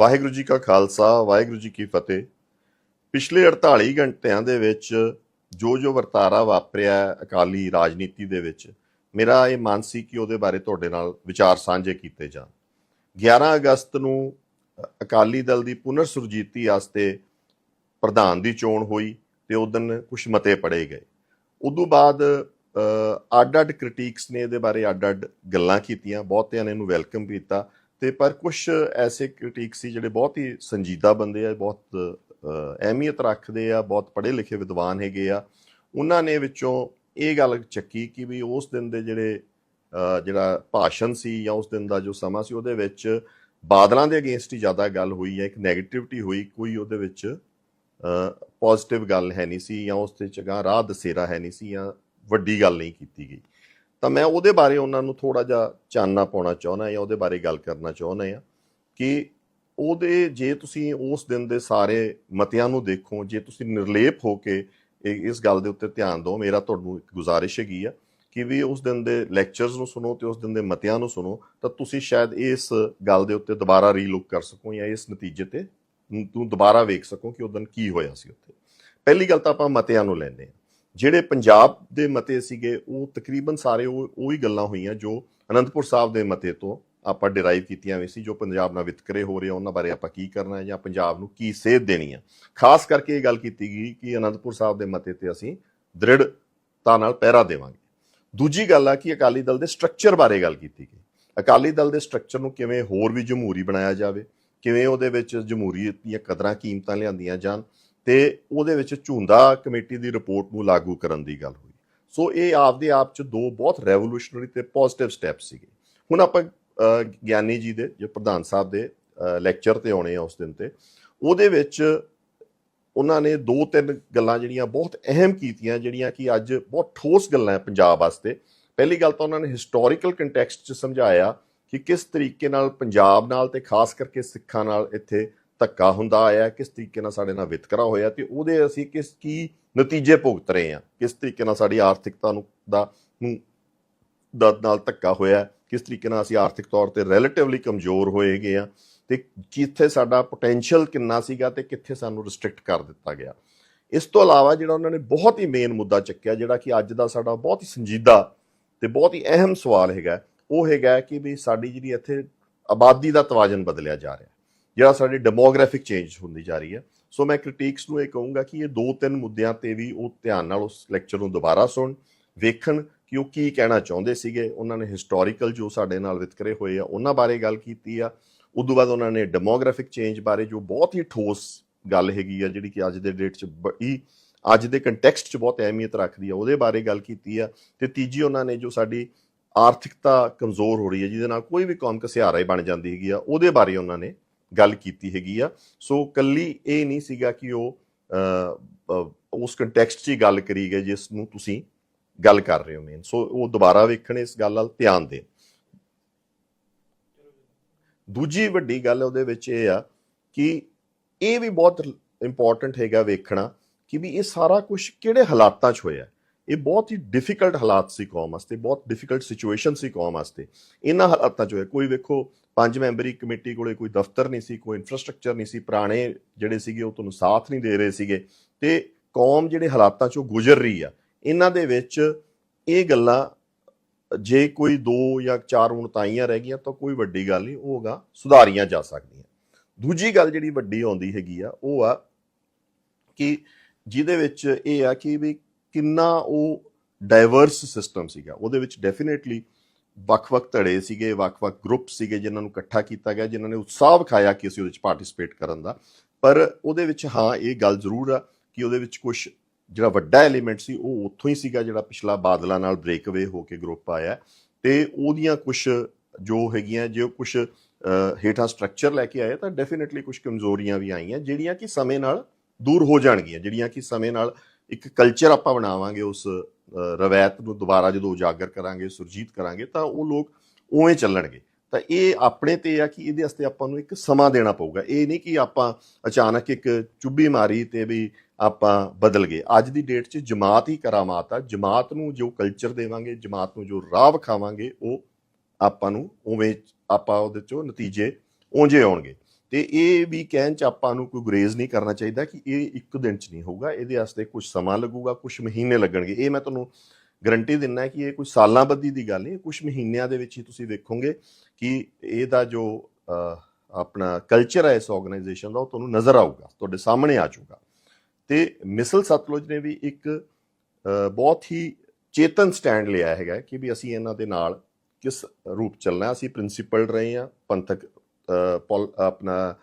ਵਾਹਿਗੁਰੂ ਜੀ ਕਾ ਖਾਲਸਾ, ਵਾਹਿਗੁਰੂ ਜੀ ਕੀ ਫਤਿਹ। ਪਿਛਲੇ 48 ਘੰਟਿਆਂ ਦੇ ਵਿੱਚ ਜੋ ਜੋ ਵਰਤਾਰਾ ਵਾਪਰਿਆ ਅਕਾਲੀ ਰਾਜਨੀਤੀ ਦੇ ਵਿੱਚ, ਮੇਰਾ ਇਹ ਮਨ ਸੀ ਕਿ ਉਹਦੇ ਬਾਰੇ ਤੁਹਾਡੇ ਨਾਲ ਵਿਚਾਰ ਸਾਂਝੇ ਕੀਤੇ ਜਾਣ। 11 ਅਗਸਤ ਨੂੰ ਅਕਾਲੀ ਦਲ ਦੀ ਪੁਨਰ ਸੁਰਜੀਤੀ ਵਾਸਤੇ ਪ੍ਰਧਾਨ ਦੀ ਚੋਣ ਹੋਈ ਤੇ ਦਿਨ ਕੁਝ ਮਤੇ ਪੜੇ ਗਏ। ਉਦੋਂ ਬਾਅਦ ਅੱਡ-ਅੱਡ ਕ੍ਰਿਟਿਕਸ ਨੇ ਇਹਦੇ ਬਾਰੇ ਅੱਡ-ਅੱਡ ਗੱਲਾਂ ਕੀਤੀਆਂ, ਬਹੁਤਿਆਂ ਨੇ ਇਹਨੂੰ ਵੈਲਕਮ ਕੀਤਾ। ਤੇ ਪਰ ਕੁਝ ਐਸੇ ਕ੍ਰਿਟਿਕ ਸੀ ਜਿਹੜੇ ਬਹੁਤ ਹੀ ਸੰਜੀਦਾ ਬੰਦੇ ਆ, ਬਹੁਤ ਅਹਿਮੀਅਤ ਰੱਖਦੇ ਆ, ਬਹੁਤ ਪੜ੍ਹੇ ਲਿਖੇ ਵਿਦਵਾਨ ਹੈਗੇ ਆ। ਉਹਨਾਂ ਨੇ ਵਿੱਚੋਂ ਇਹ ਗੱਲ ਚੱਕੀ ਕਿ ਵੀ ਉਸ ਦਿਨ ਦੇ ਜਿਹੜੇ ਜਿਹੜਾ ਭਾਸ਼ਣ ਸੀ ਜਾਂ ਉਸ ਦਿਨ ਦਾ ਜੋ ਸਮਾਂ ਸੀ, ਉਹਦੇ ਵਿੱਚ ਬਾਦਲਾਂ ਦੇ ਅਗੇਂਸਟ ਹੀ ਜ਼ਿਆਦਾ ਗੱਲ ਹੋਈ ਹੈ, ਇੱਕ 네ਗੇਟਿਵਿਟੀ ਹੋਈ, ਕੋਈ ਉਹਦੇ ਵਿੱਚ ਪੋਜ਼ਿਟਿਵ ਗੱਲ ਹੈ ਨਹੀਂ ਸੀ ਜਾਂ ਉਸ ਤੇ ਚੰਗਾ ਰਾਹ ਦਸੇਰਾ ਹੈ ਨਹੀਂ ਸੀ ਜਾਂ ਵੱਡੀ ਗੱਲ ਨਹੀਂ ਕੀਤੀ ਗਈ। ਤਾਂ ਮੈਂ ਉਹਦੇ ਬਾਰੇ ਉਹਨਾਂ ਨੂੰ ਥੋੜਾ ਜਿਹਾ ਚਾਨਣਾ ਪਾਉਣਾ ਚਾਹੁੰਦਾ ਜਾਂ ਉਹਦੇ ਬਾਰੇ ਗੱਲ ਕਰਨਾ ਚਾਹੁੰਦਾ ਹਾਂ ਕਿ ਉਹਦੇ ਜੇ ਤੁਸੀਂ ਉਸ ਦਿਨ ਦੇ ਸਾਰੇ ਮਤਿਆਂ ਨੂੰ ਦੇਖੋ, ਜੇ ਤੁਸੀਂ ਨਿਰਲੇਪ ਹੋ ਕੇ ਇਹ- ਇਸ ਗੱਲ ਦੇ ਉੱਤੇ ਧਿਆਨ ਦਿਓ, ਮੇਰਾ ਤੁਹਾਨੂੰ ਇੱਕ ਗੁਜ਼ਾਰਿਸ਼ ਹੈਗੀ ਆ ਕਿ ਵੀ ਉਸ ਦਿਨ ਦੇ ਲੈਕਚਰਸ ਨੂੰ ਸੁਣੋ ਤੇ ਉਸ ਦਿਨ ਦੇ ਮਤਿਆਂ ਨੂੰ ਸੁਣੋ, ਤਾਂ ਤੁਸੀਂ ਸ਼ਾਇਦ ਇਸ ਗੱਲ ਦੇ ਉੱਤੇ ਦੁਬਾਰਾ ਰੀਲੁੱਕ ਕਰ ਸਕੋ ਜਾਂ ਇਸ ਨਤੀਜੇ ਤੇ ਤੂੰ ਦੁਬਾਰਾ ਵੇਖ ਸਕੋ ਕਿ ਉਦੋਂ ਕੀ ਹੋਇਆ ਸੀ ਉੱਥੇ। ਪਹਿਲੀ ਗੱਲ ਤਾਂ ਆਪਾਂ ਮਤਿਆਂ ਨੂੰ ਲੈਂਦੇ ਹਾਂ। ਜਿਹੜੇ ਪੰਜਾਬ ਦੇ ਮਤੇ ਸੀਗੇ, ਉਹ ਤਕਰੀਬਨ ਸਾਰੇ ਉਹ, ਉਹੀ ਗੱਲਾਂ ਹੋਈਆਂ ਜੋ ਅਨੰਦਪੁਰ ਸਾਹਿਬ ਦੇ ਮਤੇ ਤੋਂ ਆਪਾਂ ਡਿਰਾਈਵ ਕੀਤੀਆਂ ਵੀ ਸੀ, ਜੋ ਪੰਜਾਬ ਨਾਲ ਵਿਤਕਰੇ ਹੋ ਰਹੇ ਆ, ਉਹਨਾਂ ਬਾਰੇ ਆਪਾਂ ਕੀ ਕਰਨਾ ਹੈ ਜਾਂ ਪੰਜਾਬ ਨੂੰ ਕੀ ਸੇਧ ਦੇਣੀ ਹੈ। ਖਾਸ ਕਰਕੇ ਇਹ ਗੱਲ ਕੀਤੀ ਗਈ ਕਿ ਅਨੰਦਪੁਰ ਸਾਹਿਬ ਦੇ ਮਤੇ ਤੇ ਅਸੀਂ ਦ੍ਰਿੜਤਾ ਨਾਲ ਪਹਿਰਾ ਦੇਵਾਂਗੇ। ਦੂਜੀ ਗੱਲ ਆ ਕਿ ਅਕਾਲੀ ਦਲ ਦੇ ਸਟਰਕਚਰ ਬਾਰੇ ਗੱਲ ਕੀਤੀ ਗਈ। ਅਕਾਲੀ ਦਲ ਦੇ ਸਟਰਕਚਰ ਨੂੰ ਕਿਵੇਂ ਹੋਰ ਵੀ ਜਮਹੂਰੀ ਬਣਾਇਆ ਜਾਵੇ, ਕਿਵੇਂ ਉਹਦੇ ਵਿੱਚ ਜਮਹੂਰੀਅਤ ਦੀਆਂ ਕਦਰਾਂ, ਕੀਮਤਾਂ ਲਿਆਂਦੀਆਂ ਜਾਣ ਤੇ ਉਹਦੇ ਵਿੱਚ ਝੁੰਦਾ ਕਮੇਟੀ ਦੀ ਰਿਪੋਰਟ ਨੂੰ ਲਾਗੂ ਕਰਨ ਦੀ ਗੱਲ ਹੋਈ। ਸੋ ਇਹ ਆਪਦੇ ਆਪ ਚ ਦੋ ਬਹੁਤ ਰੈਵੋਲੂਸ਼ਨਰੀ ਤੇ ਪੋਜ਼ਿਟਿਵ ਸਟੈਪ ਸੀਗੇ। ਹੁਣ ਆਪਾਂ ਗਿਆਨੀ ਜੀ ਦੇ, ਜੋ ਪ੍ਰਧਾਨ ਸਾਹਿਬ ਦੇ ਲੈਕਚਰ ਤੇ ਆਉਣੇ ਆ ਉਸ ਦਿਨ ਤੇ। ਉਹਦੇ ਵਿੱਚ ਉਹਨਾਂ ਨੇ ਦੋ ਤਿੰਨ ਗੱਲਾਂ ਜਿਹੜੀਆਂ ਬਹੁਤ ਅਹਿਮ ਕੀਤੀਆਂ, ਜਿਹੜੀਆਂ ਕਿ ਅੱਜ ਬਹੁਤ ਠੋਸ ਗੱਲਾਂ ਹੈ ਪੰਜਾਬ ਵਾਸਤੇ। ਪਹਿਲੀ ਗੱਲ ਤਾਂ ਉਹਨਾਂ ਨੇ ਹਿਸਟੋਰੀਕਲ ਕੰਟੈਕਸਟ 'ਚ ਸਮਝਾਇਆ ਕਿ ਕਿਸ ਤਰੀਕੇ ਨਾਲ ਪੰਜਾਬ ਨਾਲ ਤੇ ਖਾਸ ਕਰਕੇ ਸਿੱਖਾਂ ਨਾਲ ਇੱਥੇ ਧੱਕਾ ਹੁੰਦਾ ਆਇਆ ਕਿਸ ਤਰੀਕੇ ਨਾਲ ਸਾਡੇ ਨਾਲ ਵਿਤਕਰਾ ਹੋਇਆ ਤੇ ਉਹਦੇ ਅਸੀਂ ਕਿਸ ਕੀ ਨਤੀਜੇ ਭੁਗਤ ਰਹੇ ਹਾਂ, ਕਿਸ ਤਰੀਕੇ ਨਾਲ ਸਾਡੀ ਆਰਥਿਕਤਾ ਨੂੰ ਦਾ ਨੂੰ ਦਾ ਨਾਲ ਧੱਕਾ ਹੋਇਆ ਕਿਸ ਤਰੀਕੇ ਨਾਲ ਅਸੀਂ ਆਰਥਿਕ ਤੌਰ ਤੇ ਰਿਲੇਟਿਵਲੀ ਕਮਜ਼ੋਰ ਹੋਏ ਹੋਏਗੇ ਆ ਤੇ ਕਿੱਥੇ ਸਾਡਾ ਪੋਟੈਂਸ਼ੀਅਲ ਕਿੰਨਾ ਸੀਗਾ ਤੇ ਕਿੱਥੇ ਸਾਨੂੰ ਰਿਸਟ੍ਰਿਕਟ ਕਰ ਦਿੱਤਾ ਗਿਆ। ਇਸ ਤੋਂ ਇਲਾਵਾ ਜਿਹੜਾ ਉਹਨਾਂ ਨੇ ਬਹੁਤ ਹੀ ਮੇਨ ਮੁੱਦਾ ਚੱਕਿਆ, ਜਿਹੜਾ ਕਿ ਅੱਜ ਦਾ ਸਾਡਾ ਬਹੁਤ ਹੀ ਸੰਜੀਦਾ ਤੇ ਬਹੁਤ ਹੀ ਅਹਿਮ ਸਵਾਲ ਹੈਗਾ, ਉਹ ਹੈਗਾ ਕਿ ਵੀ ਸਾਡੀ ਜਿਹੜੀ ਇੱਥੇ ਆਬਾਦੀ ਦਾ ਤਵਾਜ਼ਨ ਬਦਲਿਆ ਜਾ ਰਿਹਾ ਜਿਹੜਾ ਸਾਡੀ ਡੈਮੋਗ੍ਰਾਫਿਕ ਚੇਂਜ ਹੁੰਦੀ ਜਾ ਰਹੀ ਹੈ। ਸੋ ਮੈਂ ਕ੍ਰਿਟਿਕਸ ਨੂੰ ਇਹ ਕਹੂੰਗਾ ਕਿ ਇਹ ਦੋ ਤਿੰਨ ਮੁੱਦਿਆਂ ਤੇ ਵੀ ਉਹ ਧਿਆਨ ਨਾਲ ਉਸ ਲੈਕਚਰ ਨੂੰ ਦੁਬਾਰਾ ਸੁਣ, ਵੇਖਣ ਕਿ ਉਹ ਕੀ ਕਹਿਣਾ ਚਾਹੁੰਦੇ ਸੀਗੇ। ਉਹਨਾਂ ਨੇ ਹਿਸਟੋਰੀਕਲ ਜੋ ਸਾਡੇ ਨਾਲ ਵਿਤਕਰੇ ਹੋਏ ਆ, ਉਹਨਾਂ ਬਾਰੇ ਗੱਲ ਕੀਤੀ ਆ। ਉਦੋਂ ਬਾਅਦ ਉਹਨਾਂ ਨੇ ਡੈਮੋਗ੍ਰਾਫਿਕ ਚੇਂਜ ਬਾਰੇ ਜੋ ਬਹੁਤ ਹੀ ਠੋਸ ਗੱਲ ਹੈਗੀ ਆ, ਜਿਹੜੀ ਕਿ ਅੱਜ ਦੇ ਡੇਟ 'ਚ ਬੜੀ, ਅੱਜ ਦੇ ਕੰਟੈਕਸਟ 'ਚ ਬਹੁਤ ਅਹਿਮੀਅਤ ਰੱਖਦੀ ਆ, ਉਹਦੇ ਬਾਰੇ ਗੱਲ ਕੀਤੀ ਆ। ਤੇ ਤੀਜੀ ਉਹਨਾਂ ਨੇ ਜੋ ਸਾਡੀ ਆਰਥਿਕਤਾ ਕਮਜ਼ੋਰ ਹੋ ਰਹੀ ਹੈ, ਜਿਹਦੇ ਨਾਲ ਕੋਈ ਵੀ ਕੌਮ ਕਸਿਆਰਾ ਹੀ ਬਣ ਜਾਂਦੀ ਹੈਗੀ ਆ, ਉਹਦੇ ਬਾਰੇ ਉਹਨਾਂ ਨੇ ਗੱਲ ਕੀਤੀ ਹੈਗੀ ਆ। ਸੋ ਕੱਲੀ ਇਹ ਨਹੀਂ ਸੀਗਾ ਕਿ ਉਹ ਉਸ ਕੰਟੈਕਸਟ 'ਚ ਹੀ ਗੱਲ ਕਰੀ ਗਏ ਜਿਸ ਨੂੰ ਤੁਸੀਂ ਗੱਲ ਕਰ ਰਹੇ ਹੋ ਮੇਨ ਸੋ ਉਹ ਦੁਬਾਰਾ ਵੇਖਣ ਇਸ ਗੱਲ ਵੱਲ ਧਿਆਨ ਦੇਣ। ਦੂਜੀ ਵੱਡੀ ਗੱਲ ਉਹਦੇ ਵਿੱਚ ਇਹ ਆ ਕਿ ਇਹ ਵੀ ਬਹੁਤ ਇੰਪੋਰਟੈਂਟ ਹੈਗਾ ਵੇਖਣਾ ਕਿ ਵੀ ਇਹ ਸਾਰਾ ਕੁਝ ਕਿਹੜੇ ਹਾਲਾਤਾਂ 'ਚ ਹੋਇਆ। ਇਹ ਬਹੁਤ ਹੀ ਡਿਫਿਕਲਟ ਹਾਲਾਤ ਸੀ ਕੌਮ ਵਾਸਤੇ, ਬਹੁਤ ਡਿਫਿਕਲਟ ਸਿਚੁਏਸ਼ਨ ਸੀ ਕੌਮ ਵਾਸਤੇ। ਇਹਨਾਂ ਹਾਲਾਤਾਂ 'ਚ ਹੋਇਆ ਕੋਈ ਵੇਖੋ, ਪੰਜ ਮੈਂਬਰੀ ਕਮੇਟੀ ਕੋਲੇ ਕੋਈ ਦਫ਼ਤਰ ਨਹੀਂ ਸੀ, ਕੋਈ ਇਨਫਰਾਸਟ੍ਰਕਚਰ ਨਹੀਂ ਸੀ, ਪੁਰਾਣੇ ਜਿਹੜੇ ਸੀਗੇ ਉਹ ਤੁਹਾਨੂੰ ਸਾਥ ਨਹੀਂ ਦੇ ਰਹੇ ਸੀਗੇ। ਤੇ ਕੌਮ ਜਿਹੜੇ ਹਾਲਾਤਾਂ 'ਚੋਂ ਗੁਜ਼ਰ ਰਹੀ ਆ, ਇਹਨਾਂ ਦੇ ਵਿੱਚ ਇਹ ਗੱਲਾਂ, ਜੇ ਕੋਈ ਦੋ ਜਾਂ ਚਾਰ ਉਣਤਾਈਆਂ ਰਹਿ ਗਈਆਂ, ਤਾਂ ਕੋਈ ਵੱਡੀ ਗੱਲ ਨਹੀਂ, ਉਹ ਹੋਗਾ ਸੁਧਾਰੀਆਂ ਜਾ ਸਕਦੀਆਂ। ਦੂਜੀ ਗੱਲ ਜਿਹੜੀ ਵੱਡੀ ਆਉਂਦੀ ਹੈਗੀ ਆ, ਉਹ ਆ ਕਿ ਜਿਹਦੇ ਵਿੱਚ ਇਹ ਆ ਕਿ ਵੀ ਕਿੰਨਾ ਉਹ ਡਾਈਵਰਸ ਸਿਸਟਮ ਸੀਗਾ। ਉਹਦੇ ਵਿੱਚ ਡੈਫੀਨੇਟਲੀ ਵੱਖ-ਵੱਖ ਧੜੇ ਸੀਗੇ, ਵੱਖ-ਵੱਖ ਗਰੁੱਪ ਸੀਗੇ ਜਿਨ੍ਹਾਂ ਨੂੰ ਇਕੱਠਾ ਕੀਤਾ ਗਿਆ, ਜਿਨ੍ਹਾਂ ਨੇ ਉਤਸ਼ਾਹ ਵਿਖਾਇਆ ਕਿ ਅਸੀਂ ਉਹਦੇ ਵਿੱਚ ਪਾਰਟਿਸਿਪੇਟ ਕਰਨ ਦਾ। ਪਰ ਉਹਦੇ ਵਿੱਚ ਹਾਂ, ਇਹ ਗੱਲ ਜ਼ਰੂਰ ਆ ਕਿ ਉਹਦੇ ਵਿੱਚ ਕੁਝ ਜਿਹੜਾ ਵੱਡਾ ਐਲੀਮੈਂਟ ਸੀ, ਉਹ ਉੱਥੋਂ ਹੀ ਸੀਗਾ ਜਿਹੜਾ ਪਿਛਲਾ ਬਾਦਲਾਂ ਨਾਲ ਬ੍ਰੇਕਅਵੇ ਹੋ ਕੇ ਗਰੁੱਪ ਆਇਆ। ਤੇ ਉਹਦੀਆਂ ਕੁਝ ਜੋ ਹੈਗੀਆਂ, ਜੇ ਕੁਝ ਹੇਠਾਂ ਸਟਰਕਚਰ ਲੈ ਕੇ ਆਏ, ਤਾਂ ਡੈਫੀਨਿਟਲੀ ਕੁਝ ਕਮਜ਼ੋਰੀਆਂ ਵੀ ਆਈਆਂ, ਜਿਹੜੀਆਂ ਕਿ ਸਮੇਂ ਨਾਲ ਦੂਰ ਹੋ ਜਾਣਗੀਆਂ, ਜਿਹੜੀਆਂ ਕਿ ਸਮੇਂ ਨਾਲ ਇੱਕ ਕਲਚਰ ਆਪਾਂ ਬਣਾਵਾਂਗੇ ਉਸ ਰਵਾਇਤ ਨੂੰ ਦੁਬਾਰਾ ਜਦੋਂ ਉਜਾਗਰ ਕਰਾਂਗੇ, ਸੁਰਜੀਤ ਕਰਾਂਗੇ, ਤਾਂ ਉਹ ਲੋਕ ਉਵੇਂ ਚੱਲਣਗੇ। ਤਾਂ ਇਹ ਆਪਣੇ ਤੇ ਆ ਕਿ ਇਹਦੇ ਵਾਸਤੇ ਆਪਾਂ ਨੂੰ ਇੱਕ ਸਮਾਂ ਦੇਣਾ ਪਊਗਾ। ਇਹ ਨਹੀਂ ਕਿ ਆਪਾਂ ਅਚਾਨਕ ਇੱਕ ਚੁੱਭੀ ਮਾਰੀ ਤੇ ਵੀ ਆਪਾਂ ਬਦਲ ਗਏ। ਅੱਜ ਦੀ ਡੇਟ 'ਚ ਜਮਾਤ ਹੀ ਕਰਾਮਾਤ ਆ ਜਮਾਤ ਨੂੰ ਜੋ ਕਲਚਰ ਦੇਵਾਂਗੇ, ਜਮਾਤ ਨੂੰ ਜੋ ਰਾਹ ਵਿਖਾਵਾਂਗੇ, ਉਹ ਆਪਾਂ ਨੂੰ ਉਵੇਂ, ਆਪਾਂ ਉਹਦੇ ਚੋਂ ਨਤੀਜੇ ਉਂਝੇ ਆਉਣਗੇ। ਤੇ ਇਹ ਵੀ ਕਹਿਣ ਚ ਆਪਾਂ ਨੂੰ ਕੋਈ ਗੁਰੇਜ਼ ਨਹੀਂ ਕਰਨਾ ਚਾਹੀਦਾ ਕਿ ਇਹ ਇੱਕ ਦਿਨ ਚ ਨਹੀਂ ਹੋਊਗਾ, ਇਹਦੇ ਵਾਸਤੇ ਕੁਝ ਸਮਾਂ ਲੱਗੂਗਾ ਕੁਝ ਮਹੀਨੇ ਲੱਗਣਗੇ। ਇਹ ਮੈਂ ਤੁਹਾਨੂੰ ਗਰੰਟੀ ਦਿੰਦਾ ਕਿ ਇਹ ਕੋਈ ਸਾਲਾਂ ਬੱਧੀ ਦੀ ਗੱਲ ਨਹੀਂ ਕੁਝ ਮਹੀਨਿਆਂ ਦੇ ਵਿੱਚ ਹੀ ਤੁਸੀਂ ਵੇਖੋਗੇ ਕਿ ਇਹਦਾ ਜੋ ਆਪਣਾ ਕਲਚਰ ਹੈ ਇਸ ਆਰਗੇਨਾਈਜੇਸ਼ਨ ਦਾ, ਉਹ ਤੁਹਾਨੂੰ ਨਜ਼ਰ ਆਊਗਾ, ਤੁਹਾਡੇ ਸਾਹਮਣੇ ਆ ਜਾਊਗਾ। ਤੇ ਮਿਸਲ ਸਤਲੁਜ ਨੇ ਵੀ ਇੱਕ ਬਹੁਤ ਹੀ ਚੇਤਨ ਸਟੈਂਡ ਲਿਆ ਹੈਗਾ ਕਿ ਵੀ ਅਸੀਂ ਇਹਨਾਂ ਦੇ ਨਾਲ ਕਿਸ ਰੂਪ ਚੱਲਣਾ ਅਸੀਂ ਪ੍ਰਿੰਸੀਪਲ ਰਹੇ ਹਾਂ, ਪੰਥਕ ਆਪਣਾ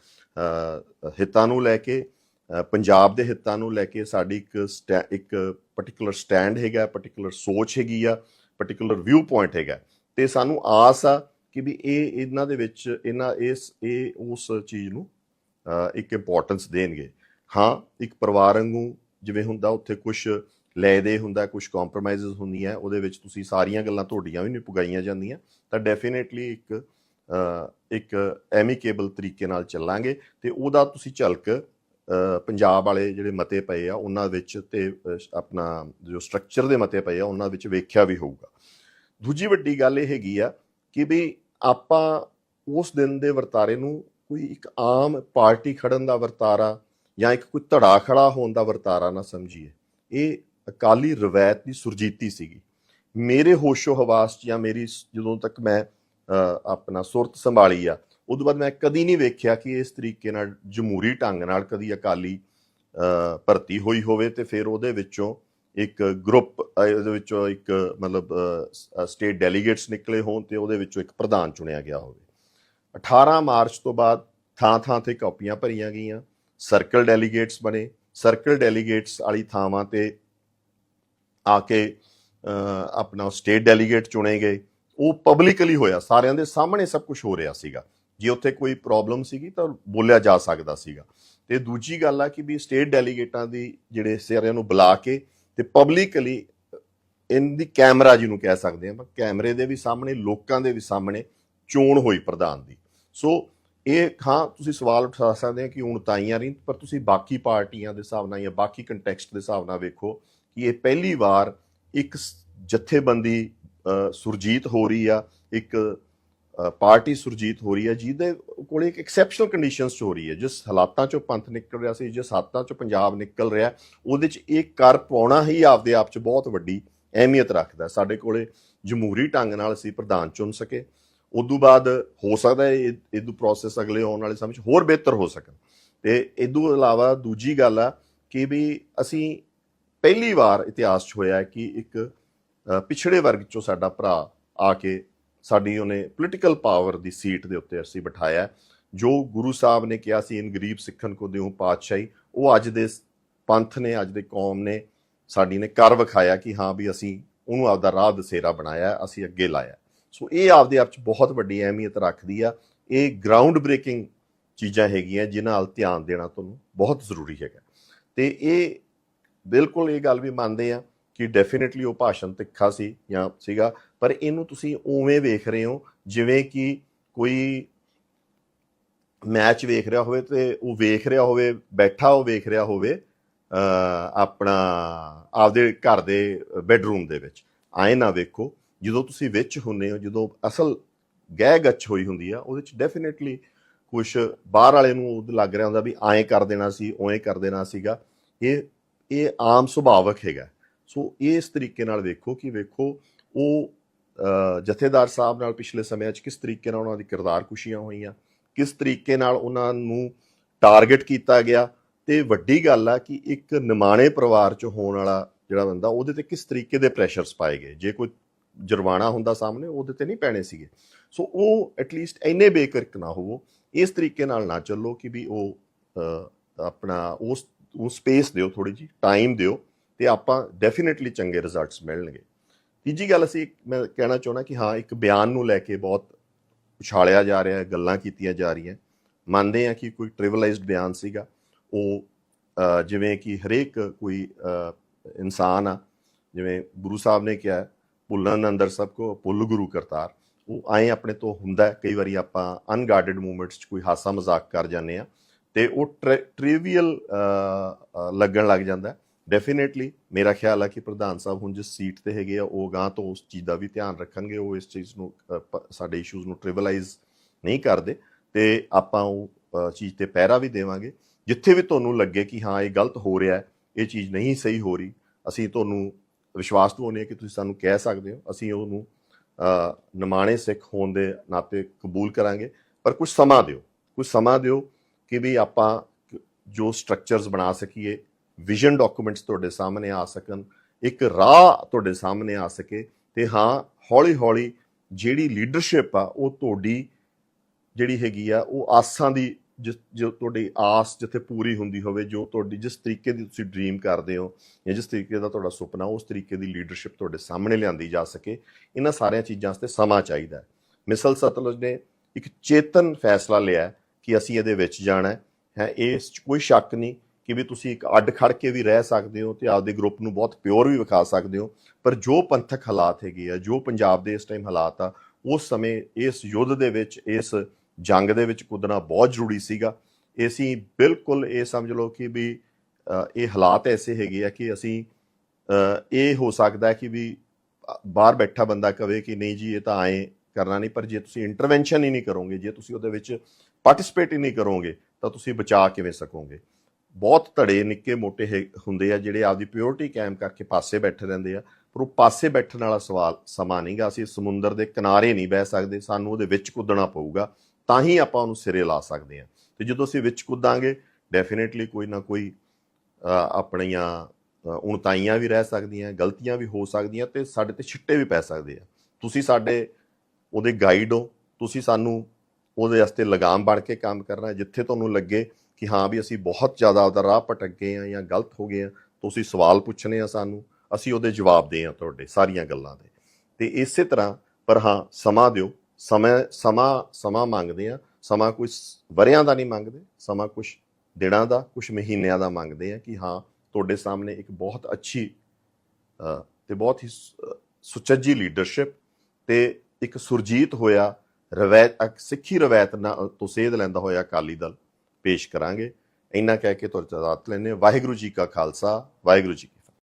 ਹਿੱਤਾਂ ਨੂੰ ਲੈ ਕੇ ਪੰਜਾਬ ਦੇ ਹਿੱਤਾਂ ਨੂੰ ਲੈ ਕੇ ਸਾਡੀ ਇੱਕ ਸਟੈ- ਇੱਕ ਪਾਰਟਿਕੂਲਰ ਸਟੈਂਡ ਹੈਗਾ ਪਾਰਟਿਕੂਲਰ ਸੋਚ ਹੈਗੀ ਆ ਪਾਰਟਿਕੂਲਰ ਵਿਊ ਪੁਆਇੰਟ ਹੈਗਾ। ਤੇ ਸਾਨੂੰ ਆਸ ਆ ਕਿ ਵੀ ਇਹ ਇਹਨਾਂ ਦੇ ਵਿੱਚ, ਇਹਨਾਂ, ਇਸ, ਇਹ, ਉਸ ਚੀਜ਼ ਨੂੰ ਇੱਕ ਇੰਪੋਰਟੈਂਸ ਦੇਣਗੇ। ਹਾਂ, ਇੱਕ ਪਰਿਵਾਰ ਵਾਂਗੂ ਜਿਵੇਂ ਹੁੰਦਾ, ਉੱਥੇ ਕੁਝ ਲੈ ਦੇ ਹੁੰਦਾ ਕੁਝ ਕੰਪਰੋਮਾਈਜ਼ਸ ਹੁੰਦੀਆਂ, ਉਹਦੇ ਵਿੱਚ ਤੁਸੀਂ ਸਾਰੀਆਂ ਗੱਲਾਂ ਤੁਹਾਡੀਆਂ ਵੀ ਨਹੀਂ ਪੁਗਾਈਆਂ ਜਾਂਦੀਆਂ। ਤਾਂ ਡੈਫੀਨੇਟਲੀ ਇੱਕ ਇੱਕ ਐਮੀਕੇਬਲ ਤਰੀਕੇ ਨਾਲ ਚੱਲਾਂਗੇ ਤੇ ਉਹਦਾ ਤੁਸੀਂ ਝਲਕ ਪੰਜਾਬ ਵਾਲੇ ਜਿਹੜੇ ਮਤੇ ਪਏ ਆ, ਉਹਨਾਂ ਵਿੱਚ ਤੇ ਆਪਣਾ ਜੋ ਸਟਰਕਚਰ ਦੇ ਮਤੇ ਪਏ ਆ, ਉਹਨਾਂ ਵਿੱਚ ਵੇਖਿਆ ਵੀ ਹੋਊਗਾ। ਦੂਜੀ ਵੱਡੀ ਗੱਲ ਇਹ ਹੈਗੀ ਆ ਕਿ ਵੀ ਆਪਾਂ ਉਸ ਦਿਨ ਦੇ ਵਰਤਾਰੇ ਨੂੰ ਕੋਈ ਇੱਕ ਆਮ ਪਾਰਟੀ ਖੜਨ ਦਾ ਵਰਤਾਰਾ ਜਾਂ ਇੱਕ ਕੋਈ ਧੜਾ ਖੜਾ ਹੋਣ ਦਾ ਵਰਤਾਰਾ ਨਾ ਸਮਝੀਏ। ਇਹ ਅਕਾਲੀ ਰਵਾਇਤ ਦੀ ਸੁਰਜੀਤੀ ਸੀਗੀ। ਮੇਰੇ ਹੋਸ਼ੋ ਹਵਾਸ 'ਚ ਜਾਂ ਮੇਰੀ ਜਦੋਂ ਤੱਕ ਮੈਂ ਆਪਣਾ ਸੁਰਤ ਸੰਭਾਲੀ ਆ। ਉਦੋਂ ਬਾਅਦ ਮੈਂ ਕਦੀ ਨਹੀਂ ਵੇਖਿਆ ਕਿ ਇਸ ਤਰੀਕੇ ਨਾਲ ਜਮਹੂਰੀ ਢੰਗ ਨਾਲ ਕਦੀ ਅਕਾਲੀ ਭਰਤੀ ਹੋਈ ਹੋਵੇ ਤੇ ਫਿਰ ਉਹਦੇ ਵਿੱਚੋਂ ਇੱਕ ਗਰੁੱਪ ਉਹਦੇ ਵਿੱਚੋਂ ਇੱਕ ਮਤਲਬ ਸਟੇਟ ਡੈਲੀਗੇਟਸ ਨਿਕਲੇ ਹੋਣ ਤੇ ਉਹਦੇ ਵਿੱਚੋਂ ਇੱਕ ਪ੍ਰਧਾਨ ਚੁਣਿਆ ਗਿਆ ਹੋਵੇ। 18 ਮਾਰਚ ਤੋਂ ਬਾਅਦ ਥਾਂ ਥਾਂ ਤੇ ਕਾਪੀਆਂ ਭਰੀਆਂ ਗਈਆਂ, ਸਰਕਲ ਡੈਲੀਗੇਟਸ ਬਣੇ। ਸਰਕਲ ਡੈਲੀਗੇਟਸ ਵਾਲੀ ਥਾਵਾਂ ਤੇ ਆ ਕੇ ਆਪਣਾ ਸਟੇਟ ਡੈਲੀਗੇਟ ਚੁਣੇ ਗਏ। ਉਹ ਪਬਲਿਕਲੀ ਹੋਇਆ, ਸਾਰਿਆਂ ਦੇ ਸਾਹਮਣੇ ਸਭ ਕੁਝ ਹੋ ਰਿਹਾ ਸੀਗਾ। ਜੇ ਉੱਥੇ ਕੋਈ ਪ੍ਰੋਬਲਮ ਸੀਗੀ ਤਾਂ ਬੋਲਿਆ ਜਾ ਸਕਦਾ ਸੀਗਾ। ਤੇ ਦੂਜੀ ਗੱਲ ਆ ਕਿ ਵੀ ਸਟੇਟ ਡੈਲੀਗੇਟਾਂ ਦੀ ਜਿਹੜੇ ਸਾਰਿਆਂ ਨੂੰ ਬੁਲਾ ਕੇ ਤੇ ਪਬਲਿਕਲੀ ਇਨ ਦੀ ਕੈਮਰਾ ਜਿਹਨੂੰ ਕਹਿ ਸਕਦੇ ਆਪਾਂ, ਕੈਮਰੇ ਦੇ ਵੀ ਸਾਹਮਣੇ, ਲੋਕਾਂ ਦੇ ਵੀ ਸਾਹਮਣੇ ਚੋਣ ਹੋਈ ਪ੍ਰਧਾਨ ਦੀ। ਸੋ ਇਹ ਹਾਂ, ਤੁਸੀਂ ਸਵਾਲ ਉਠਾ ਸਕਦੇ ਆ ਕਿ ਹੁਣ ਤਾਈਆਂ ਨਹੀਂ ਪਰ ਤੁਸੀਂ ਬਾਕੀ ਪਾਰਟੀਆਂ ਦੇ ਹਿਸਾਬ ਨਾਲ ਜਾਂ ਬਾਕੀ ਕੰਟੈਕਸਟ ਦੇ ਹਿਸਾਬ ਨਾਲ ਵੇਖੋ ਕਿ ਇਹ ਪਹਿਲੀ ਵਾਰ ਇੱਕ ਜਥੇਬੰਦੀ ਸੁਰਜੀਤ ਹੋ ਰਹੀ ਆ, ਇੱਕ ਪਾਰਟੀ ਸੁਰਜੀਤ ਹੋ ਰਹੀ ਹੈ ਜਿਹਦੇ ਕੋਲੇ ਇੱਕ ਐਕਸੈਪਸ਼ਨਲ ਕੰਡੀਸ਼ਨਸ 'ਚ ਹੋ ਰਹੀ ਹੈ। ਜਿਸ ਹਾਲਾਤਾਂ 'ਚੋਂ ਪੰਥ ਨਿਕਲ ਰਿਹਾ ਸੀ, ਜਿਸ ਹਾਲਾਤਾਂ 'ਚੋਂ ਪੰਜਾਬ ਨਿਕਲ ਰਿਹਾ, ਉਹਦੇ 'ਚ ਇਹ ਕਰ ਪਾਉਣਾ ਹੀ ਆਪਦੇ ਆਪ 'ਚ ਬਹੁਤ ਵੱਡੀ ਅਹਿਮੀਅਤ ਰੱਖਦਾ ਸਾਡੇ ਕੋਲੇ ਜਮਹੂਰੀ ਢੰਗ ਨਾਲ ਅਸੀਂ ਪ੍ਰਧਾਨ ਚੁਣ ਸਕੇ। ਉਦੋਂ ਬਾਅਦ ਹੋ ਸਕਦਾ ਹੈ, ਇਹ ਇਦੋਂ ਪ੍ਰੋਸੈਸ ਅਗਲੇ ਆਉਣ ਵਾਲੇ ਸਮੇਂ 'ਚ ਹੋਰ ਬਿਹਤਰ ਹੋ ਸਕਣ। ਤੇ ਇਦੋਂ ਇਲਾਵਾ ਦੂਜੀ ਗੱਲ ਆ ਕਿ ਵੀ ਅਸੀਂ ਪਹਿਲੀ ਵਾਰ ਇਤਿਹਾਸ 'ਚ ਹੋਇਆ ਕਿ ਇੱਕ ਪਿਛੜੇ ਵਰਗ 'ਚੋਂ ਸਾਡਾ ਭਰਾ ਆ ਕੇ ਸਾਡੀ ਉਹਨੇ ਪੋਲੀਟੀਕਲ ਪਾਵਰ ਦੀ ਸੀਟ ਦੇ ਉੱਤੇ ਅਸੀਂ ਬਿਠਾਇਆ ਜੋ ਗੁਰੂ ਸਾਹਿਬ ਨੇ ਕਿਹਾ ਸੀ, ਇਨ ਗਰੀਬ ਸਿੱਖਣ ਕੋ ਦਿਓ ਪਾਤਸ਼ਾਹੀ, ਉਹ ਅੱਜ ਦੇ ਪੰਥ ਨੇ, ਅੱਜ ਦੇ ਕੌਮ ਨੇ ਸਾਡੀ ਨੇ ਕਰ ਵਿਖਾਇਆ ਕਿ ਹਾਂ ਵੀ ਅਸੀਂ ਉਹਨੂੰ ਆਪਦਾ ਰਾਹ ਦਸੇਰਾ ਬਣਾਇਆ, ਅਸੀਂ ਅੱਗੇ ਲਾਇਆ ਸੋ ਇਹ ਆਪਦੇ ਆਪ ਚ ਬਹੁਤ ਵੱਡੀ ਅਹਿਮੀਅਤ ਰੱਖਦੀ ਆ। ਇਹ ਗਰਾਊਂਡ ਬ੍ਰੇਕਿੰਗ ਚੀਜ਼ਾਂ ਹੈਗੀਆਂ ਜਿਨ੍ਹਾਂ ਨਾਲ ਧਿਆਨ ਦੇਣਾ ਤੁਹਾਨੂੰ ਬਹੁਤ ਜ਼ਰੂਰੀ ਹੈਗਾ। ਤੇ ਇਹ ਬਿਲਕੁਲ ਇਹ ਗੱਲ ਵੀ ਮੰਨਦੇ ਆ ਕਿ ਡੈਫੀਨਿਟਲੀ ਉਹ ਭਾਸ਼ਣ ਤਿੱਖਾ ਸੀ ਜਾਂ ਸੀਗਾ, ਪਰ ਇਹਨੂੰ ਤੁਸੀਂ ਉਵੇਂ ਵੇਖ ਰਹੇ ਹੋ, ਜਿਵੇਂ ਕਿ ਕੋਈ ਮੈਚ ਵੇਖ ਰਿਹਾ ਹੋਵੇ ਤੇ ਉਹ ਵੇਖ ਰਿਹਾ ਹੋਵੇ, ਬੈਠਾ ਉਹ ਵੇਖ ਰਿਹਾ ਹੋਵੇ ਆਪਣਾ ਆਪਦੇ ਘਰ ਦੇ ਬੈੱਡਰੂਮ ਦੇ ਵਿੱਚ। ਆਏ ਨਾ ਵੇਖੋ, ਜਦੋਂ ਤੁਸੀਂ ਵਿੱਚ ਹੁੰਨੇ ਹੋ, ਜਦੋਂ ਅਸਲ ਗਹਿ ਗੱਚ ਹੋਈ ਹੁੰਦੀ ਆ, ਉਹਦੇ ਚ ਡੈਫੀਨਿਟਲੀ ਕੁਝ ਬਾਹਰ ਵਾਲੇ ਨੂੰ ਉਹ ਲੱਗ ਰਿਹਾ ਹੁੰਦਾ ਵੀ ਐਂ ਕਰ ਦੇਣਾ ਸੀ, ਉਵੇਂ ਕਰ ਦੇਣਾ ਸੀਗਾ। ਇਹ ਇਹ ਆਮ ਸੁਭਾਵਕ ਹੈਗਾ। ਸੋ ਇਸ ਤਰੀਕੇ ਨਾਲ ਵੇਖੋ ਕਿ ਵੇਖੋ, ਉਹ ਜਥੇਦਾਰ ਸਾਹਿਬ ਨਾਲ ਪਿਛਲੇ ਸਮਿਆਂ 'ਚ ਕਿਸ ਤਰੀਕੇ ਨਾਲ ਉਹਨਾਂ ਦੀ ਕਿਰਦਾਰ ਕੁਸ਼ੀਆਂ ਹੋਈਆਂ, ਕਿਸ ਤਰੀਕੇ ਨਾਲ ਉਹਨਾਂ ਨੂੰ ਟਾਰਗੇਟ ਕੀਤਾ ਗਿਆ ਤੇ ਵੱਡੀ ਗੱਲ ਆ ਕਿ ਇੱਕ ਨਿਮਾਣੇ ਪਰਿਵਾਰ 'ਚ ਹੋਣ ਵਾਲਾ ਜਿਹੜਾ ਬੰਦਾ, ਉਹਦੇ ਤੇ ਕਿਸ ਤਰੀਕੇ ਦੇ ਪ੍ਰੈਸ਼ਰਸ ਪਾਏ ਗਏ? ਜੇ ਕੋਈ ਜੁਰਮਾਨਾ ਹੁੰਦਾ ਸਾਹਮਣੇ, ਉਹਦੇ ਤੇ ਨਹੀਂ ਪੈਣੇ ਸੀਗੇ। ਸੋ ਉਹ ਐਟਲੀਸਟ ਇੰਨੇ ਬੇਕਰਕ ਨਾ ਹੋਵੋ। ਇਸ ਤਰੀਕੇ ਨਾਲ ਨਾ ਚੱਲੋ ਕਿ ਵੀ ਉਹ ਆਪਣਾ ਉਸ ਉਹ ਸਪੇਸ ਦਿਓ ਥੋੜੀ ਜੀ ਟਾਈਮ ਦਿਓ। ਤੇ ਆਪਾਂ ਡੈਫੀਨਿਟਲੀ ਚੰਗੇ ਰਿਜ਼ਲਟਸ ਮਿਲਣਗੇ। ਤੀਜੀ ਗੱਲ ਅਸੀਂ ਮੈਂ ਕਹਿਣਾ ਚਾਹੁੰਦਾ ਕਿ ਹਾਂ ਇੱਕ ਬਿਆਨ ਨੂੰ ਲੈ ਕੇ ਬਹੁਤ ਉਛਾਲਿਆ ਜਾ ਰਿਹਾ ਹੈ ਗੱਲਾਂ ਕੀਤੀਆਂ ਜਾ ਰਹੀਆਂ। ਮੰਨਦੇ ਆ ਕਿ ਕੋਈ ਟ੍ਰਿਵਲਾਈਜ਼ਡ ਬਿਆਨ ਸੀਗਾ। ਉਹ ਜਿਵੇਂ ਕਿ ਹਰੇਕ ਕੋਈ ਇਨਸਾਨ ਆ ਜਿਵੇਂ ਗੁਰੂ ਸਾਹਿਬ ਨੇ ਕਿਹਾ ਹੈ, ਭੁੱਲਣ ਅੰਦਰ ਸਭ ਕੋ ਭੁੱਲ ਗੁਰੂ ਕਰਤਾਰ। ਉਹ ਆਏ ਆਪਣੇ ਤੋਂ ਹੁੰਦਾ ਕਈ ਵਾਰੀ ਆਪਾਂ ਅਨਗਾਰਡਡ ਮੂਵਮੈਂਟਸ 'ਚ ਕੋਈ ਹਾਸਾ ਮਜ਼ਾਕ ਕਰ ਜਾਂਦੇ ਆ ਤੇ ਉਹ ਟ੍ਰਿਵੀਅਲ ਲੱਗਣ ਲੱਗ ਜਾਂਦਾ। ਡੈਫੀਨਿਟਲੀ ਮੇਰਾ ਖਿਆਲ ਆ ਕਿ ਪ੍ਰਧਾਨ ਸਾਹਿਬ ਹੁਣ ਜਿਸ ਸੀਟ ਤੇ ਹੈਗੇ ਆ ਉਹ ਗਾਂ ਤੋਂ ਉਸ ਚੀਜ਼ ਦਾ ਵੀ ਧਿਆਨ ਰੱਖਣਗੇ ਉਹ ਇਸ ਚੀਜ਼ ਨੂੰ ਸਾਡੇ ਇਸ਼ੂਜ਼ ਨੂੰ ਟ੍ਰਿਵਲਾਈਜ਼ ਨਹੀਂ ਕਰਦੇ ਤੇ ਆਪਾਂ ਉਹ ਚੀਜ਼ ਤੇ ਪਹਿਰਾ ਵੀ ਦੇਵਾਂਗੇ। ਜਿੱਥੇ ਵੀ ਤੁਹਾਨੂੰ ਲੱਗੇ ਕਿ ਹਾਂ ਇਹ ਗਲਤ ਹੋ ਰਿਹਾ ਹੈ ਇਹ ਚੀਜ਼ ਨਹੀਂ ਸਹੀ ਹੋ ਰਹੀ ਅਸੀਂ ਤੁਹਾਨੂੰ ਵਿਸ਼ਵਾਸ ਦਿਵਾਉਂਦੇ ਹਾਂ ਕਿ ਤੁਸੀਂ ਸਾਨੂੰ ਕਹਿ ਸਕਦੇ ਹੋ ਅਸੀਂ ਉਹਨੂੰ ਅ, ਨਿਮਾਣੇ ਸਿੱਖ ਹੋਣ ਦੇ ਨਾਤੇ ਕਬੂਲ ਕਰਾਂਗੇ ਪਰ ਕੁਝ ਸਮਾਂ ਦਿਓ। ਕੁਝ ਸਮਾਂ ਦਿਓ ਕਿ ਵੀ ਆਪਾਂ ਜੋ ਸਟਰਕਚਰਸ ਬਣਾ ਸਕੀਏ ਵਿਜ਼ਨ ਡਾਕੂਮੈਂਟਸ ਤੁਹਾਡੇ ਸਾਹਮਣੇ ਆ ਸਕਣ, ਇੱਕ ਰਾਹ ਤੁਹਾਡੇ ਸਾਹਮਣੇ ਆ ਸਕੇ ਤੇ ਹਾਂ, ਹੌਲੀ ਹੌਲੀ ਜਿਹੜੀ ਲੀਡਰਸ਼ਿਪ ਆ, ਉਹ ਤੁਹਾਡੀ ਜਿਹੜੀ ਹੈਗੀ ਆ, ਉਹ ਆਸਾਂ ਦੀ ਜਿਸ, ਜੋ ਤੁਹਾਡੀ ਆਸ ਜਿੱਥੇ ਪੂਰੀ ਹੁੰਦੀ ਹੋਵੇ, ਜੋ ਤੁਹਾਡੀ ਜਿਸ ਤਰੀਕੇ ਦੀ ਤੁਸੀਂ ਡ੍ਰੀਮ ਕਰਦੇ ਹੋ ਜਾਂ ਜਿਸ ਤਰੀਕੇ ਦਾ ਤੁਹਾਡਾ ਸੁਪਨਾ, ਉਸ ਤਰੀਕੇ ਦੀ ਲੀਡਰਸ਼ਿਪ ਤੁਹਾਡੇ ਸਾਹਮਣੇ ਲਿਆਂਦੀ ਜਾ ਸਕੇ। ਇਹਨਾਂ ਸਾਰੀਆਂ ਚੀਜ਼ਾਂ 'ਤੇ ਸਮਾਂ ਚਾਹੀਦਾ ਹੈ। ਮਿਸਲ ਸਤਲੁਜ ਨੇ ਇੱਕ ਚੇਤਨ ਫੈਸਲਾ ਲਿਆ ਕਿ ਅਸੀਂ ਇਹਦੇ ਵਿੱਚ ਜਾਣਾ ਹੈ। ਹੈ ਇਸ 'ਚ ਕੋਈ ਸ਼ੱਕ ਨਹੀਂ ਕਿ ਵੀ ਤੁਸੀਂ ਇੱਕ ਅੱਡ ਖੜ ਕੇ ਵੀ ਰਹਿ ਸਕਦੇ ਹੋ ਤੇ ਆਪਦੇ ਗਰੁੱਪ ਨੂੰ ਬਹੁਤ ਪਿਓਰ ਵੀ ਵਿਖਾ ਸਕਦੇ ਹੋ। ਪਰ ਜੋ ਪੰਥਕ ਹਾਲਾਤ ਹੈਗੇ ਆ, ਜੋ ਪੰਜਾਬ ਦੇ ਇਸ ਟਾਈਮ ਹਾਲਾਤ ਆ, ਉਸ ਸਮੇਂ ਇਸ ਯੁੱਧ ਦੇ ਵਿੱਚ, ਇਸ ਜੰਗ ਦੇ ਵਿੱਚ ਕੁੱਦਣਾ ਬਹੁਤ ਜ਼ਰੂਰੀ ਸੀਗਾ। ਅਸੀਂ ਬਿਲਕੁਲ ਇਹ ਸਮਝ ਲਓ ਕਿ ਵੀ ਇਹ ਹਾਲਾਤ ਐਸੇ ਹੈਗੇ ਆ ਕਿ ਅਸੀਂ ਇਹ ਹੋ ਸਕਦਾ ਹੈ ਕਿ ਵੀ ਬਾਹਰ ਬੈਠਾ ਬੰਦਾ ਕਵੇ ਕਿ ਨਹੀਂ ਜੀ ਇਹ ਤਾਂ ਐਂ ਕਰਨਾ ਨਹੀਂ, ਪਰ ਜੇ ਤੁਸੀਂ ਇੰਟਰਵੈਂਸ਼ਨ ਹੀ ਨਹੀਂ ਕਰੋਗੇ, ਜੇ ਤੁਸੀਂ ਉਹਦੇ ਵਿੱਚ ਪਾਰਟਿਸਿਪੇਟ ਹੀ ਨਹੀਂ ਕਰੋਗੇ, ਤਾਂ ਤੁਸੀਂ ਬਚਾ ਕਿਵੇਂ ਸਕੋਗੇ? ਬਹੁਤ ਧੜੇ ਨਿੱਕੇ ਮੋਟੇ ਹੈ- ਹੁੰਦੇ ਆ ਜਿਹੜੇ ਆਪਦੀ ਪਿਓਰਿਟੀ ਕਾਇਮ ਕਰਕੇ ਪਾਸੇ ਬੈਠੇ ਰਹਿੰਦੇ ਆ, ਪਰ ਉਹ ਪਾਸੇ ਬੈਠਣ ਵਾਲਾ ਸਵਾਲ ਸਮਾਂ ਨਹੀਂਗਾ ਅਸੀਂ ਸਮੁੰਦਰ ਦੇ ਕਿਨਾਰੇ ਨਹੀਂ ਬਹਿ ਸਕਦੇ, ਸਾਨੂੰ ਉਹਦੇ ਵਿੱਚ ਕੁੱਦਣਾ ਪਊਗਾ, ਤਾਂ ਹੀ ਆਪਾਂ ਉਹਨੂੰ ਸਿਰੇ ਲਾ ਸਕਦੇ ਹਾਂ। ਤੇ ਜਦੋਂ ਅਸੀਂ ਵਿੱਚ ਕੁੱਦਾਂਗੇ ਡੈਫੀਨਿਟਲੀ ਕੋਈ ਨਾ ਕੋਈ ਆਪਣੀਆਂ ਉਣਤਾਈਆਂ ਵੀ ਰਹਿ ਸਕਦੀਆਂ, ਗਲਤੀਆਂ ਵੀ ਹੋ ਸਕਦੀਆਂ ਤੇ ਸਾਡੇ ਤੇ ਛਿੱਟੇ ਵੀ ਪੈ ਸਕਦੇ ਆ। ਤੁਸੀਂ ਸਾਡੇ ਉਹਦੇ ਗਾਈਡ ਹੋ, ਤੁਸੀਂ ਸਾਨੂੰ ਉਹਦੇ ਵਾਸਤੇ ਲਗਾਮ ਬਣ ਕੇ ਕੰਮ ਕਰਨਾ, ਜਿੱਥੇ ਤੁਹਾਨੂੰ ਲੱਗੇ ਕਿ ਹਾਂ ਵੀ ਅਸੀਂ ਬਹੁਤ ਜ਼ਿਆਦਾ ਉਹਦਾ ਰਾਹ ਭਟਕ ਗਏ ਆ ਜਾਂ ਗਲਤ ਹੋ ਗਏ ਆ ਤੁਸੀਂ ਸਵਾਲ ਪੁੱਛਣੇ ਆ ਸਾਨੂੰ ਅਸੀਂ ਉਹਦੇ ਜਵਾਬ ਦੇ ਆ ਤੁਹਾਡੇ ਸਾਰੀਆਂ ਗੱਲਾਂ ਦੇ। ਤੇ ਇਸੇ ਤਰ੍ਹਾਂ ਪਰ ਹਾਂ ਸਮਾਂ ਦਿਓ ਸਮਾਂ ਸਮਾਂ ਸਮਾਂ ਮੰਗਦੇ ਆ ਸਮਾਂ ਕੁਝ ਵਰਿਆਂ ਦਾ ਨਹੀਂ ਮੰਗਦੇ ਸਮਾਂ ਕੁਝ ਦਿਨਾਂ ਦਾ ਕੁਝ ਮਹੀਨਿਆਂ ਦਾ ਮੰਗਦੇ ਆ ਕਿ ਹਾਂ ਤੁਹਾਡੇ ਸਾਹਮਣੇ ਇੱਕ ਬਹੁਤ ਅੱਛੀ ਅ, ਤੇ ਬਹੁਤ ਹੀ ਸੁ- ਸੁਚੱਜੀ ਲੀਡਰਸ਼ਿਪ ਤੇ ਇੱਕ ਸੁਰਜੀਤ ਹੋਇਆ ਰਵਾਇਤ ਸਿੱਖੀ ਰਵਾਇਤ ਨਾਲ ਤੋਂ ਸੇਧ ਲੈਂਦਾ ਹੋਇਆ ਅਕਾਲੀ ਦਲ। ਪੇਸ਼ ਕਰਾਂਗੇ। ਇੰਨਾ ਕਹਿ ਕੇ ਤੁਹਾਡੇ ਤੋਂ ਇਜਾਜ਼ਤ ਲੈਂਦੇ ਵਾਹਿਗੁਰੂ ਜੀ ਕਾ ਖਾਲਸਾ, ਵਾਹਿਗੁਰੂ ਜੀ